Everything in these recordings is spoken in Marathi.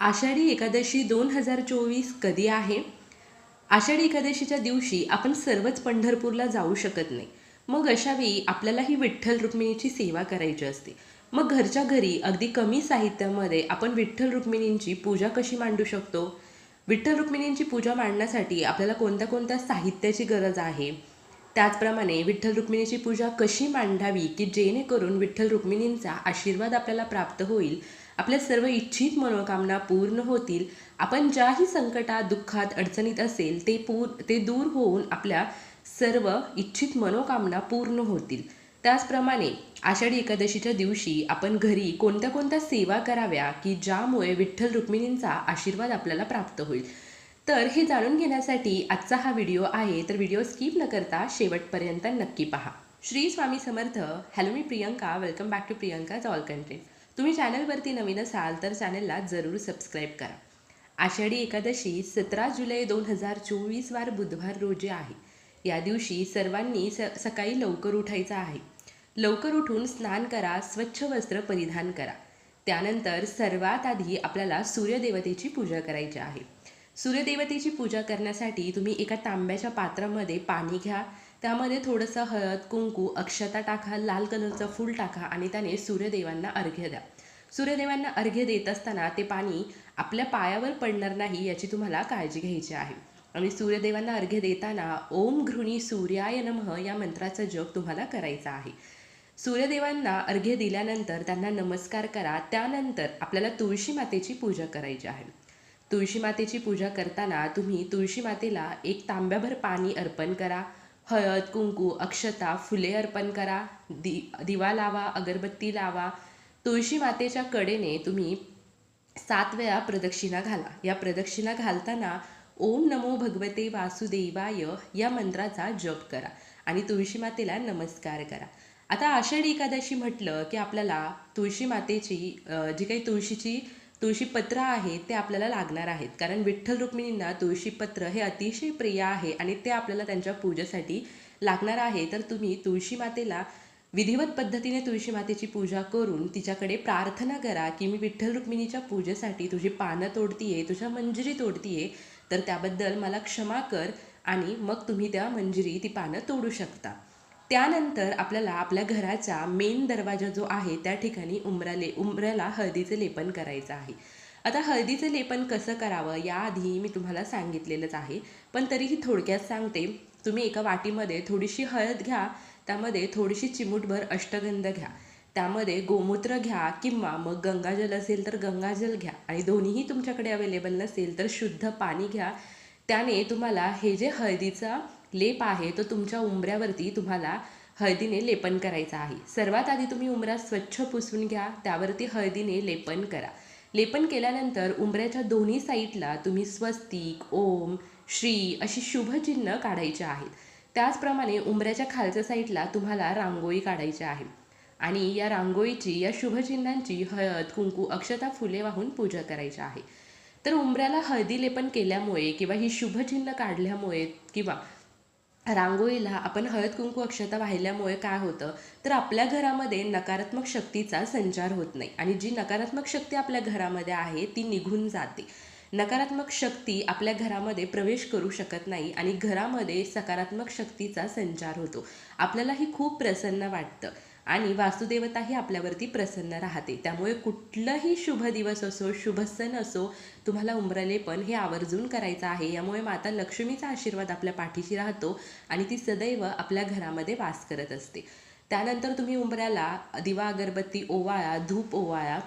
आषाढी एकादशी दोन हजार चोवीस कधी आहे? आषाढी एकादशीच्या दिवशी आपण सर्वच पंढरपूरला जाऊ शकत नाही. मग अशावेळी आपल्याला ही विठ्ठल रुक्मिणीची सेवा करायची असते. मग घरच्या घरी अगदी कमी साहित्यामध्ये आपण विठ्ठल रुक्मिणींची पूजा कशी मांडू शकतो? विठ्ठल रुक्मिणींची पूजा मांडण्यासाठी आपल्याला कोणत्या कोणत्या साहित्याची गरज आहे? त्याचप्रमाणे विठ्ठल रुक्मिणीची पूजा कशी मांडावी की जेणेकरून विठ्ठल रुक्मिणींचा आशीर्वाद आपल्याला प्राप्त होईल? आपल्या सर्व इच्छित मनोकामना पूर्ण होतील. आपण ज्याही संकटात दुःखात अडचणीत असेल ते पूर ते दूर होऊन आपल्या सर्व इच्छित मनोकामना पूर्ण होतील. त्याचप्रमाणे आषाढी एकादशीच्या दिवशी आपण घरी कोणत्या कोणत्या सेवा कराव्या की ज्यामुळे विठ्ठल रुक्मिणींचा आशीर्वाद आपल्याला प्राप्त होईल? तर हे जाणून घेण्यासाठी आजचा हा व्हिडिओ आहे. तर व्हिडिओ स्किप न करता शेवटपर्यंत नक्की पहा. Shri Swami Samarth. Hello me Priyanka. Welcome back to Priyanka's all content तुम्ही चॅनलवरती नवीन असाल तर चॅनलला जरूर सबस्क्राईब करा. आषाढी एकादशी सतरा जुलै दोन हजार चोवीस वार बुधवार रोजी आहे. या दिवशी सर्वांनी स सकाळी लवकर उठायचं आहे. लवकर उठून स्नान करा स्वच्छ वस्त्र परिधान करा. त्यानंतर सर्वात आधी आपल्याला सूर्यदेवतेची पूजा करायची आहे. सूर्यदेवतेची पूजा करण्यासाठी तुम्ही एका तांब्याच्या पात्रामध्ये पाणी घ्या त्यामध्ये थोडंसं हळद कुंकू अक्षता टाका लाल कलरचं फूल टाका आणि त्याने सूर्यदेवांना अर्घ्य द्या. सूर्यदेवांना अर्घ्य देत असताना ते पाणी आपल्या पायावर पडणार नाही याची तुम्हाला काळजी घ्यायची आहे. आणि सूर्यदेवांना अर्घ्य देताना ओम घृणी सूर्याय नमः या मंत्राचा जप तुम्हाला करायचा आहे. सूर्यदेवांना अर्घ्य दिल्यानंतर त्यांना नमस्कार करा. त्यानंतर आपल्याला तुळशी मातेची पूजा करायची आहे. तुळशी मातेची पूजा करताना तुम्ही तुळशी मातेला एक तांब्याभर पाणी अर्पण करा. हळद कुंकू अक्षता फुले अर्पण करा दि दिवा लावा अगरबत्ती लावा. तुळशी मातेच्या कडेने तुम्ही सात वेळा प्रदक्षिणा घाला. या प्रदक्षिणा घालताना ओम नमो भगवते वासुदेवाय या मंत्राचा जप करा आणि तुळशी मातेला नमस्कार करा. आता आषाढी एकादशी म्हटलं की आपल्याला तुळशी मातेची जी काही तुळशीची तुळशीपत्र आहे ते आपल्याला लागणार आहेत. कारण विठ्ठल रुक्मिणींना तुळशीपत्र हे अतिशय प्रिय आहे आणि ते आपल्याला त्यांच्या पूजेसाठी लागणार आहे. तर तुम्ही तुळशी मातेला विधिवत पद्धतीने तुळशी मातेची पूजा करून तिच्याकडे प्रार्थना करा की मी विठ्ठल रुक्मिणीच्या पूजेसाठी तुझी पानं तोडतीये तुझ्या मंजिरी तोडतीये तर त्याबद्दल मला क्षमा कर आणि मग तुम्ही त्या मंजिरी ती पानं तोडू शकता. त्यानंतर आपल्याला आपल्या घराचा मेन दरवाजा जो आहे त्या ठिकाणी उंबराले उमऱ्याला हळदीचे लेपन करायचं आहे. आता हळदीचं लेपन कसं करावं याआधी मी तुम्हाला सांगितलेलंच आहे. पण तरीही थोडक्यात सांगते तुम्ही एका वाटीमध्ये थोडीशी हळद घ्या त्यामध्ये थोडीशी चिमूटभर अष्टगंध घ्या. त्यामध्ये गोमूत्र घ्या किंवा मग गंगाजल असेल तर गंगाजल घ्या आणि दोन्हीही तुमच्याकडे अवेलेबल नसेल तर शुद्ध पाणी घ्या. त्याने तुम्हाला हे जे हळदीचा लेप आहे तो तुमच्या उंबऱ्यावरती तुम्हाला हळदीने लेपन करायचं आहे. सर्वात आधी तुम्ही उंबरा स्वच्छ पुसून घ्या त्यावरती हळदीने लेपन करा. लेपन केल्यानंतर उंबऱ्याच्या दोन्ही साईडला तुम्ही स्वस्तिक ओम श्री अशी शुभचिन्ह काढायचे आहेत. त्याचप्रमाणे उंबऱ्याच्या खालच्या साईडला तुम्हाला रांगोळी काढायची आहे. आणि या रांगोळीची या शुभचिन्हांची हळद कुंकू अक्षता फुले वाहून पूजा करायची आहे. तर उंबऱ्याला हळदी लेपन केल्यामुळे किंवा ही शुभचिन्ह काढल्यामुळे किंवा रांगोळीला आपण हळद कुंकू अक्षता वाहिल्यामुळे काय होतं? तर आपल्या घरामध्ये नकारात्मक शक्तीचा संचार होत नाही. आणि जी नकारात्मक शक्ती आपल्या घरामध्ये आहे ती निघून जाते. नकारात्मक शक्ती आपल्या घरामध्ये प्रवेश करू शकत नाही आणि घरामध्ये सकारात्मक शक्तीचा संचार होतो. आपल्यालाही खूप प्रसन्न वाटतं. आणि वास्तुदेवताही आपल्यावरती प्रसन्न राहते. त्यामुळे कुठलंही शुभ दिवस असो शुभ सण असो तुम्हाला उंबरलेपण हे आवर्जून करायचं आहे. यामुळे माता लक्ष्मीचा आशीर्वाद आपल्या पाठीशी राहतो आणि ती सदैव आपल्या घरामध्ये वास करत असते. त्यानंतर तुम्ही उंबऱ्याला दिवा अगरबत्ती ओवाळा धूप ओवाळा.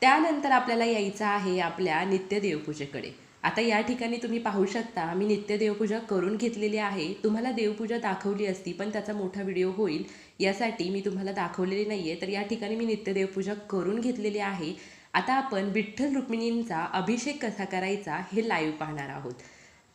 त्यानंतर आपल्याला यायचं आहे आपल्या नित्य देवपूजेकडे. आता या ठिकाणी तुम्ही पाहू शकता मी नित्य देवपूजा करून घेतलेली आहे. तुम्हाला देवपूजा दाखवली असती पण त्याचा मोठा व्हिडिओ होईल. यासाठी मी तुम्हाला दाखवलेली नाही आहे तर या ठिकाणी मी नित्य देवपूजा करून घेतलेली आहे. आता आपण विठ्ठल रुक्मिणींचा अभिषेक कसा करायचा हे लाईव्ह पाहणार आहोत.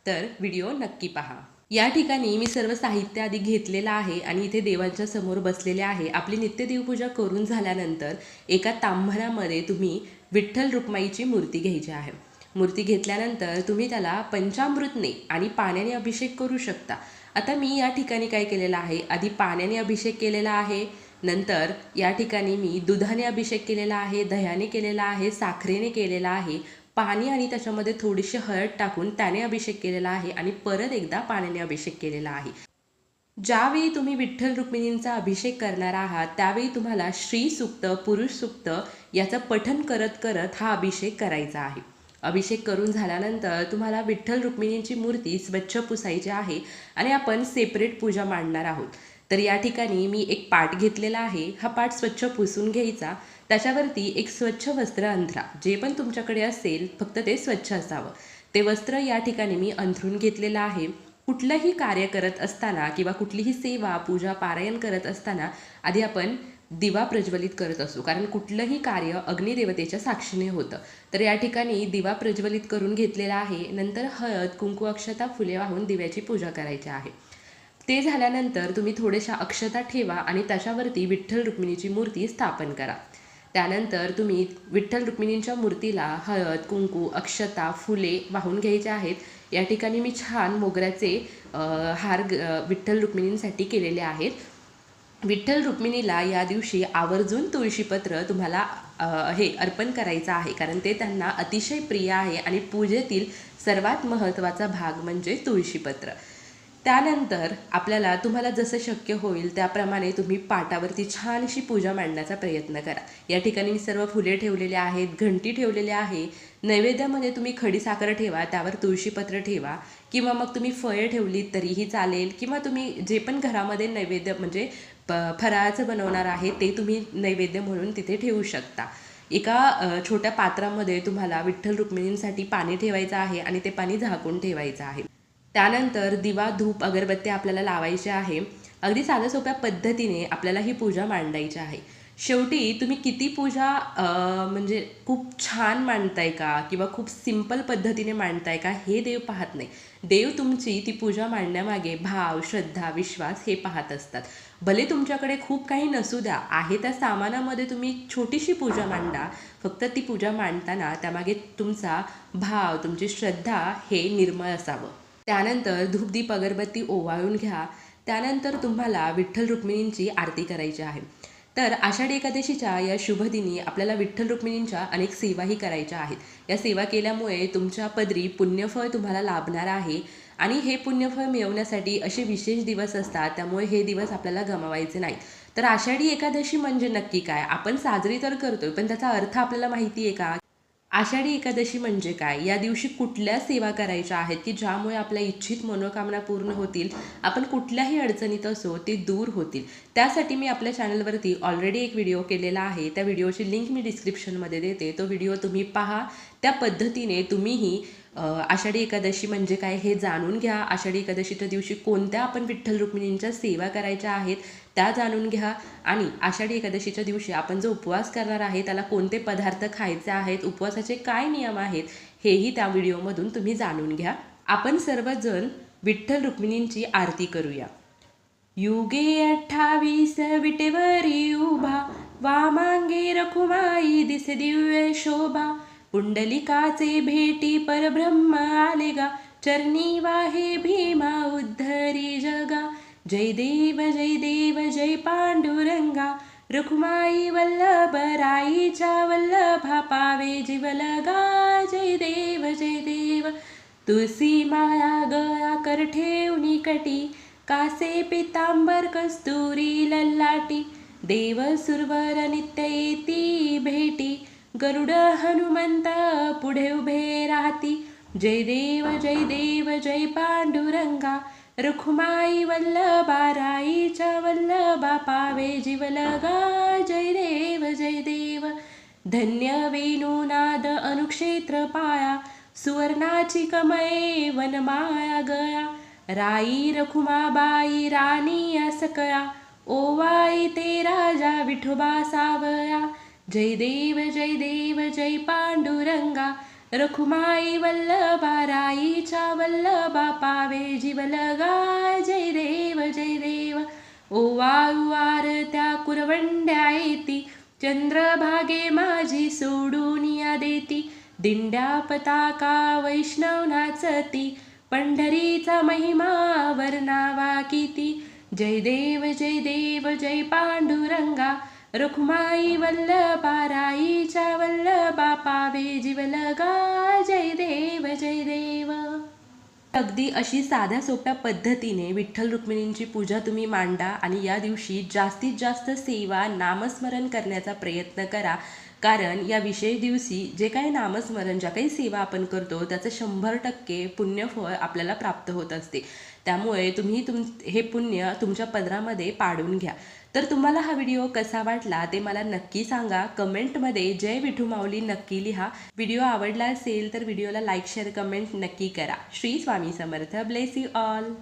तर व्हिडिओ नक्की पहा. या ठिकाणी मी सर्व साहित्य आधी घेतलेलं आहे आणि इथे देवांच्या समोर बसलेले आहे. आपली नित्य देवपूजा करून झाल्यानंतर एका तांभणामध्ये तुम्ही विठ्ठल रुक्माईची मूर्ती घ्यायची आहे. मूर्ती घेतल्यानंतर तुम्ही त्याला पंचामृतने आणि पाण्याने अभिषेक करू शकता. आता मी या ठिकाणी काय केलेलं आहे? आधी पाण्याने अभिषेक केलेला आहे नंतर या ठिकाणी मी दुधाने अभिषेक केलेला आहे दह्याने केलेला आहे साखरेने केलेला आहे पाणी आणि त्याच्यामध्ये थोडीशी हळद टाकून त्याने अभिषेक केलेला आहे आणि परत एकदा पाण्याने अभिषेक केलेला आहे. ज्यावेळी तुम्ही विठ्ठल रुक्मिणींचा अभिषेक करणार आहात त्यावेळी तुम्हाला श्री सुक्त पुरुष सुक्त याचं पठन करत करत हा अभिषेक करायचा आहे. अभिषेक करून झाल्यानंतर तुम्हाला विठ्ठल रुक्मिणींची मूर्ती स्वच्छ पुसायची आहे आणि आपण सेपरेट पूजा मांडणार आहोत. तर या ठिकाणी मी एक पाट घेतलेला आहे. हा पाट स्वच्छ पुसून घ्यायचा. त्याच्यावरती एक स्वच्छ वस्त्र अंथरा जे पण तुमच्याकडे असेल फक्त ते स्वच्छ असावं. ते वस्त्र या ठिकाणी मी अंथरून घेतलेलं आहे. कुठलंही कार्य करत असताना किंवा कुठलीही सेवा पूजा पारायण करत असताना आधी आपण दिवा प्रज्वलित करत असू कारण कुठलंही कार्य अग्निदेवतेच्या साक्षीने होतं. तर या ठिकाणी दिवा प्रज्वलित करून घेतलेला आहे. नंतर हळद कुंकू अक्षता फुले वाहून दिव्याची पूजा करायची आहे. ते झाल्यानंतर तुम्ही थोड्याशा अक्षता ठेवा आणि त्याच्यावरती विठ्ठल रुक्मिणीची मूर्ती स्थापन करा. त्यानंतर तुम्ही विठ्ठल रुक्मिणींच्या मूर्तीला हळद कुंकू अक्षता फुले वाहून घ्यायचे आहेत. या ठिकाणी मी छान मोगऱ्याचे हार ग- विठ्ठल रुक्मिणींसाठी केलेले आहेत. विठ्ठल रुक्मिणीला या दिवशी आवर्जून तुळशीपत्र तुम्हाला हे अर्पण करायचं आहे. कारण ते त्यांना अतिशय प्रिय आहे आणि पूजेतील सर्वात महत्त्वाचा भाग म्हणजे तुळशीपत्र त्यानंतर आपल्याला तुम्हाला जसं शक्य होईल त्याप्रमाणे तुम्ही पाटावरती छानशी पूजा मांडण्याचा प्रयत्न करा. या ठिकाणी मी सर्व फुले ठेवलेले आहेत घंटी ठेवलेली आहे. नैवेद्यामध्ये तुम्ही खडीसाखर ठेवा त्यावर तुळशीपत्र ठेवा. किंवा मग तुम्ही फळे ठेवलीत तरीही चालेल किंवा तुम्ही जे पण घरामध्ये नैवेद्य म्हणजे प फराळाचं बनवणार आहे ते तुम्ही नैवेद्य म्हणून तिथे ठेवू शकता. एका छोट्या पात्रामध्ये तुम्हाला विठ्ठल रुक्मिणींसाठी पाणी ठेवायचं आहे आणि ते पाणी झाकून ठेवायचं आहे. त्यानंतर दिवा धूप अगरबत्ती आपल्याला लावायचे आहे. अगदी साध्या सोप्या पद्धतीने आपल्याला ही पूजा मांडायची आहे. शेवटी तुम्ही किती पूजा म्हणजे खूप छान मांडताय का? किंवा खूप सिंपल पद्धतीने मांडताय का? हे देव पाहत नाही. देव तुमची ती पूजा मांडण्यामागे भाव श्रद्धा विश्वास हे पाहत असतात. भले तुमच्याकडे खूप काही नसू द्या आहे त्या सामानामध्ये तुम्ही छोटीशी पूजा मांडा. फक्त ती पूजा मांडताना त्यामागे तुमचा भाव तुमची श्रद्धा हे निर्मळ असावं. त्यानंतर धूपदीप अगरबत्ती ओवाळून घ्या. त्यानंतर तुम्हाला विठ्ठल रुक्मिणींची आरती करायची आहे. तर आषाढी एकादशीच्या या शुभदिनी आपल्याला विठ्ठल रुक्मिणींच्या अनेक सेवाही करायच्या आहेत. या सेवा केल्यामुळे तुमच्या पदरी पुण्यफळ तुम्हाला लाभणार आहे आणि हे पुण्यफळ मिळवण्यासाठी असे विशेष दिवस असतात त्यामुळे हे दिवस आपल्याला गमावायचे नाहीत. तर आषाढी एकादशी म्हणजे नक्की काय? आपण साजरी तर करतोय पण त्याचा अर्थ आपल्याला माहिती आहे का? आषाढी एकादशी म्हणजे काय? या दिवशी कुठल्या सेवा करायच्या आहेत की ज्यामुळे आपल्या इच्छित मनोकामना पूर्ण होतील? आपण कुठल्याही अडचणीत असो ते दूर होतील. त्यासाठी मी आपल्या चॅनलवरती ऑलरेडी एक व्हिडिओ केलेला आहे. त्या व्हिडिओची लिंक मी डिस्क्रिप्शनमध्ये देते. तो व्हिडिओ तुम्ही पहा. त्या पद्धतीने तुम्हीही आषाढी एकादशी म्हणजे काय हे जाणून घ्या. आषाढी एकादशीच्या दिवशी कोणत्या आपण विठ्ठल रुक्मिणींच्या सेवा करायच्या आहेत त्या जाणून घ्या. आणि आषाढी एकादशीच्या दिवशी आपण जो उपवास करणार आहे त्याला कोणते पदार्थ खायचे आहेत उपवासाचे काय नियम आहेत हेही त्या व्हिडिओमधून तुम्ही जाणून घ्या. आपण सर्वजण विठ्ठल रुक्मिणींची आरती करूया. युगे अठ्ठावीस विटेवरी उभा वामांगे रखुमाई दिसे दिव्य शोभा. पुंडलिकाचे भेटी परब्रह्म आले गा चरणी वाहे भीमा उद्धरी जगा. जय देव जय देव जय पांडुरंगा. रुक्माई वल्लभ राईच्या वल्लभा पावे जिवलगा जय देव जय देव. तुसी माया गळा कर ठेवणी कटी कासे पितांबर कस्तुरी लल्लाटी. देव सुरवर नित्य येती गरुड हनुमंता पुढे उभे राहती. जय देव जय देव जय पांडुरंगा. रखुमाई वल्लभा राईच्या वल्लभा पावे जीवलगा. जय देव जय देव. धन्य वेणुनाद अनुक्षेत्र पाया. सुवर्णाची कमये वनमाया गया. राई रखुमाबाई राणी असकया. ओवाई ते राजा विठोबा सावया. जय देव जय देव जय पांडुरंगा रखुमाई वल्लभा राईचा वल्लभा पावे जीवलगा जय देव जय देव। ओवाळू त्या कुरवंड्या येती चंद्रभागे माझी सोडून या देती। दिंड्या पताका वैष्णव नाचती पंढरीचा महिमा वर्णावा किती। जय देव जय देव जय पांडुरंगा रुक्माई वल्लभाराईच्या वल्लभा पावे जीवलगा. जय देव जय देव. अगदी अशी साध्या सोप्या पद्धतीने विठ्ठल रुक्मिणींची पूजा तुम्ही मांडा आणि या दिवशी जास्तीत जास्त सेवा नामस्मरण करण्याचा प्रयत्न करा. कारण या विशेष दिवशी जे काही नामस्मरण ज्या काही सेवा आपण करतो त्याचं शंभर टक्के पुण्यफळ आपल्याला प्राप्त होत असते. त्यामुळे तुम्ही तुम हे पुण्य तुमच्या पदरामध्ये पाडून घ्या. तर तुम्हाला हा व्हिडिओ कसा वाटला ते मला नक्की सांगा. कमेंटमध्ये जय विठू माऊली नक्की लिहा. व्हिडिओ आवडला असेल तर व्हिडिओला लाईक शेअर कमेंट नक्की करा. Shri Swami Samarth. Bless you all